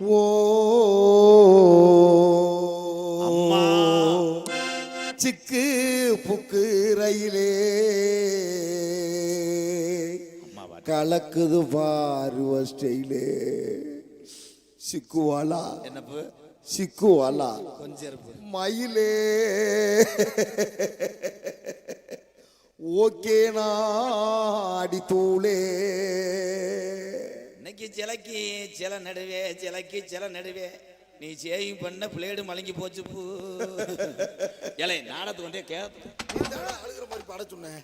ஓ. சிக்கு புக்கு ரயிலே. கலக்குது பாருவ ஸ்டைலே. சிக்குவாலா என்னப்பு? சிக்குவாலா கொஞ்சம் மயிலே. ஓகே நாடி தூளே இன்னைக்கு சிலைக்கு சில நடுவே சிலைக்கு சில நடுவே. நீ சேவிங் பண்ண பிளேடு மலங்கி போச்சு பூ. இலை நாடத்து கொண்டே கேத்து அழுகிற மாதிரி பாட சொன்னேன்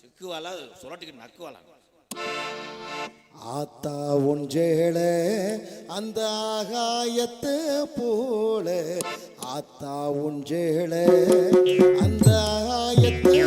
சிக்குவாலா சுரட்டுக்கு நக்குவாலா ஆத்தா ஒன்றேள அந்த ஆகாயத்தை போல. ஆத்தா ஒன்றேள அந்த ஆகாயத்தை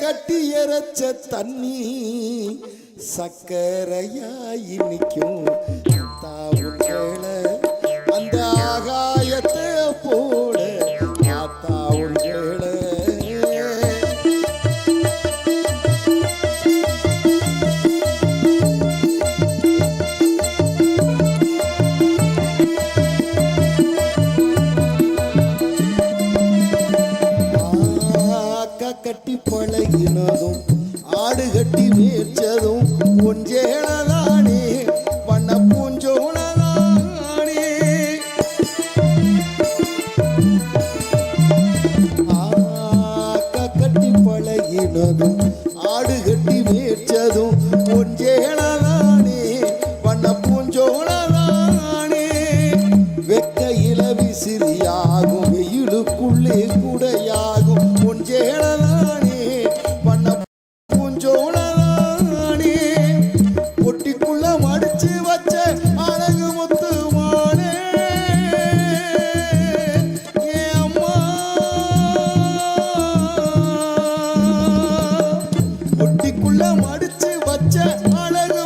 கட்டி இறைச்ச தண்ணி சக்கரையாய் நிற்கும் தாவும் கேள அந்த வெயிலுக்குள்ளே குடையாகும். ஒன்றேளதானே வண்ண பூஞ்சோளதானே பொட்டிக்குள்ள மடிச்சு வச்ச அழகு முத்துமானே. ஏ அம்மா. பொட்டிக்குள்ள மடிச்சு வச்ச அழகு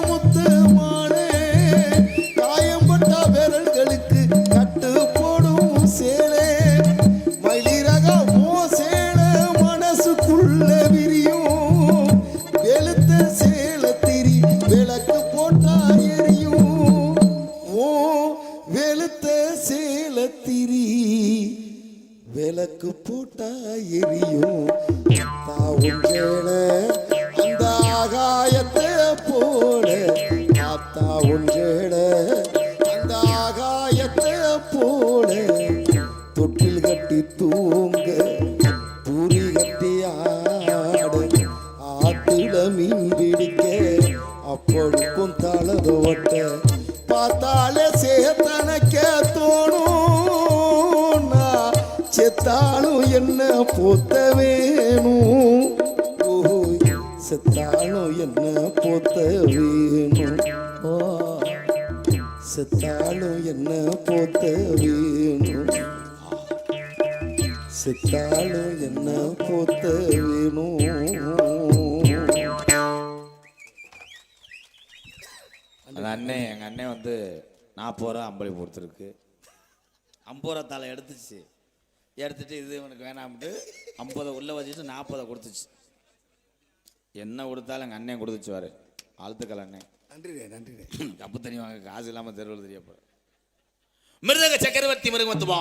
விளக்கு போட்டா எரியும். தாவும் அந்த ஆகாயத்தை போல. தாத்தா ஒன்றேட அந்த ஆகாயத்தை போல. தொட்டில் கட்டி தூங்க செத்தாலும் என்ன போத்த வேணும்? செத்தாலும் என்ன போத்த வேணும்? செத்தாலும் என்ன போத்த வேணும்? அந்த அண்ணன் எங்க அண்ணன் வந்து நாற்பது ரூபா அம்பளி பொறுத்திருக்கு ஐம்பது ரூபா தலை எடுத்துச்சு. எடுத்துட்டு இது இவனுக்கு வேணாம்ட்டு ஐம்பதை உள்ள வச்சுட்டு நாற்பதை கொடுத்துச்சு. என்ன கொடுத்தாலும் எங்கள் அண்ணன் கொடுத்துச்சுவாரு. ஆழ்த்துக்கள் அண்ணன் நன்றிண்ணே கப்பு தண்ணி வாங்க காசு இல்லாமல் தெருவில் தெரிய போகிற மிருதக சக்கரவர்த்தி மிருகமத்துவா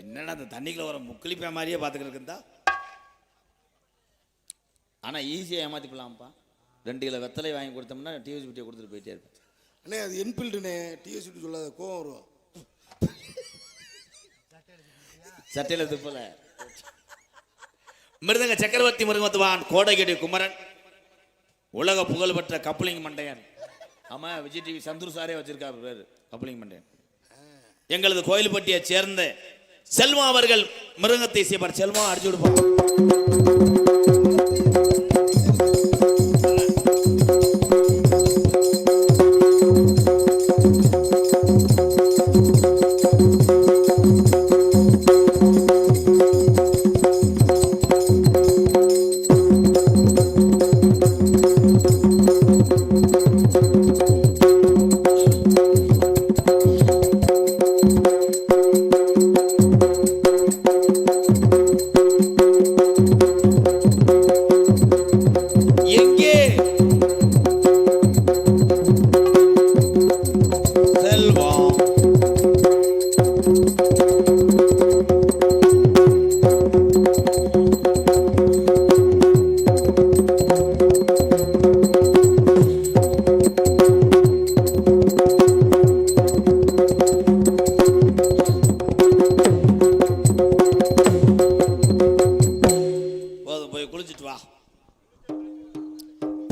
என்னடா அந்த தண்ணிக்குள்ள வர முக்களிப்பா மாதிரியே பார்த்துக்கிட்டு இருந்தா ஆனால் ஈஸியாக ஏமாத்தி போடலாம்ப்பா ரெண்டு கிலோ வெத்தலை வாங்கி கொடுத்தோம்னா டிவி பிட்டியை கொடுத்துட்டு போயிட்டே இருப்பேன். அண்ணே அது என்பில்டுண்ணே டிஎஸ்டி சொல்லாத கோவம் வரும். சட்டையில் துப்பல. மிருதங்க சக்கரவர்த்தி மிருகமத்துவான் கோடகிரி குமரன். உலக புகழ்பெற்ற கப்ளிங் மண்டையன். ஆமா விஜய் டிவி சந்துரு சாரே வச்சிருக்காரு பேரு கப்ளிங் மண்டையன். எங்களது கோயில்பட்டியை சேர்ந்த செல்வா அவர்கள் மிருகத்தை செய்வார். செல்வா அடிச்சு விடுப்பான்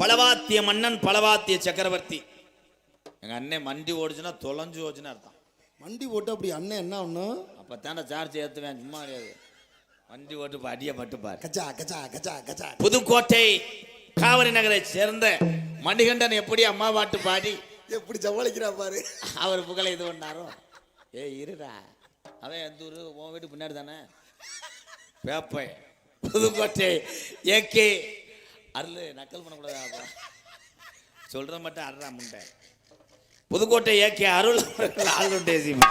பலவாத்திய மன்னன் பலவாத்திய சக்கரவர்த்தி. எங்க அண்ணன் மண்டி ஓடுச்சுன்னா தொலைஞ்சு ஓடுச்சுன்னு அர்த்தம். மண்டி போட்டு அப்படி அண்ணன் என்ன ஒன்றும் அப்போ தானே சார்ஜ் ஏற்றுவேன் சும்மா கிடையாது. வண்டி ஓட்டு இப்போ அடியை பட்டு பாரு. கச்சா கச்சா கச்சா கச்சா புதுக்கோட்டை காவிரி நகரை சேர்ந்த மணிகண்டன் எப்படி அம்மா பாட்டு பாடி? எப்படி சமாளிக்கிறா பாரு. அவர் புகழை இது பண்ணாரோ? ஏய் இருடா. அவன் எந்த ஊரு? உன் வீட்டு பின்னாடி தானே? பேப்பை. புதுக்கோட்டை ஏகே அருள் நக்கல் பண்ணக்கூடாது? சொல்ற மட்டும் அருளா முண்டை. புதுக்கோட்டை ஏகே அருள் ஆளும் தேசியம்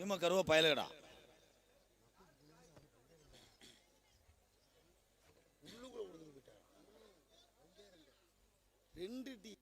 சீம கருவா பயலுகடா. ரெண்டு டீ